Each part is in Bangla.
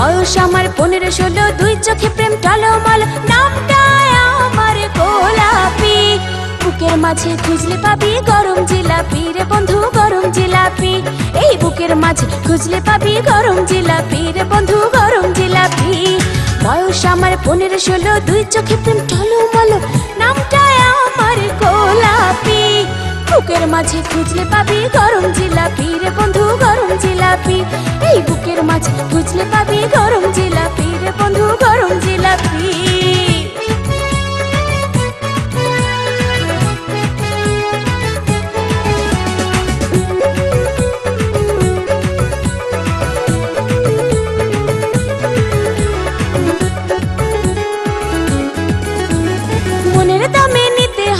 বয়স আমার পনেরো ষোলো, দুই চোখে প্রেম টলমল। নামটা আমার গোলাপি। বুকের মাঝে খুঁজলে পাবি গরম জিলাপি রে বন্ধু, গরম জিলাপি। এই বুকের মাঝে খুঁজলে পাবি গরম জিলাপি রে বন্ধু, গরম জিলাপি। বয়স আমার পনেরো ষোলো, দুই চোখে প্রেম টলমল। নামটা আমার গোলাপি। বুকের মাঝে খুঁজলে পাবি গরম জিলাপি রে বন্ধু, গরম জিলাপি। এই বুকের মাঝে খুঁজলে পাবি গরম জিলাপি রে বন্ধু, গরম জিলাপি।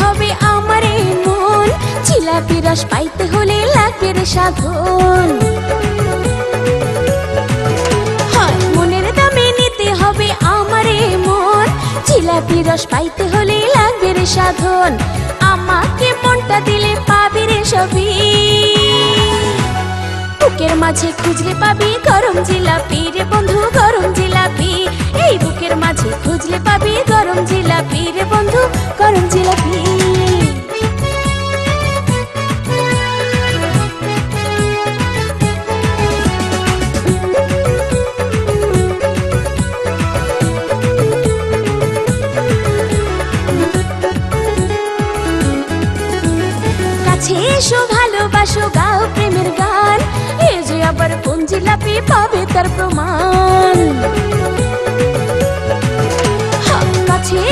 হবে আমার মন। জিলাপি পাইতে হলে লাগবে রে সাধন। জিলাপি রস পাইতে হলে লাগবে রে সাধন। আমাকে মনটা দিলে পাবি রে সবই বুকের মাঝে খুঁজলে পাবি গরম জিলাপি রে বন্ধু। এসো, ভালোবাসো, গাও প্রেমের গান। এ যে আবার কোন জিলাপি পাবে তার প্রমাণ।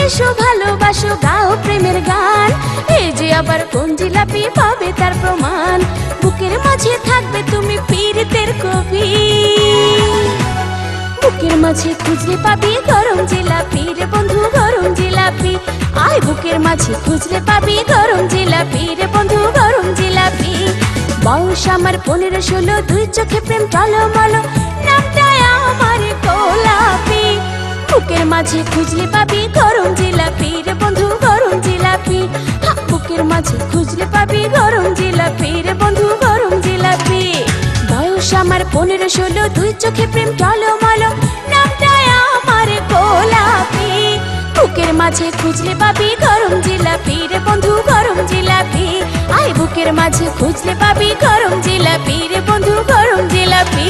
এসো, ভালোবাসো, গাও প্রেমের গান। এ যে আবার কোন জিলাপি পাবে তার প্রমাণ। বুকের মাঝে থাকবে তুমি পীড়িতের কবি। বুকের মাঝে খুঁজলে পাবি গরম জিলাপি রে বন্ধু, গরম জিলাপি। আয় বুকের মাঝে খুঁজলে পাবি গরম জিলাপি রে বন্ধু, গরম বয়স আমার পনেরো ষোলো, দুই চোখে প্রেম টলমল। নামটা আমার গোলাপি। বুকের মাঝে খুঁজলে পাবি গরম জিলাপি রে বন্ধু গরম জিলাপি। বুকের মাঝে খুঁজলে পাবি গরম জিলাপি রে বন্ধু গরম জিলাপি। বয়স আমার পনেরো ষোলো, দুই চোখে প্রেম টলমল। নামটা আমার গোলাপি। মাঝে খুঁজলে পাবি গরম জিলাপি রে বন্ধু, গরম জিলাপি। আয় বুকের মাঝে খুঁজলে পাবি গরম জিলাপি রে বন্ধু, গরম জিলাপি।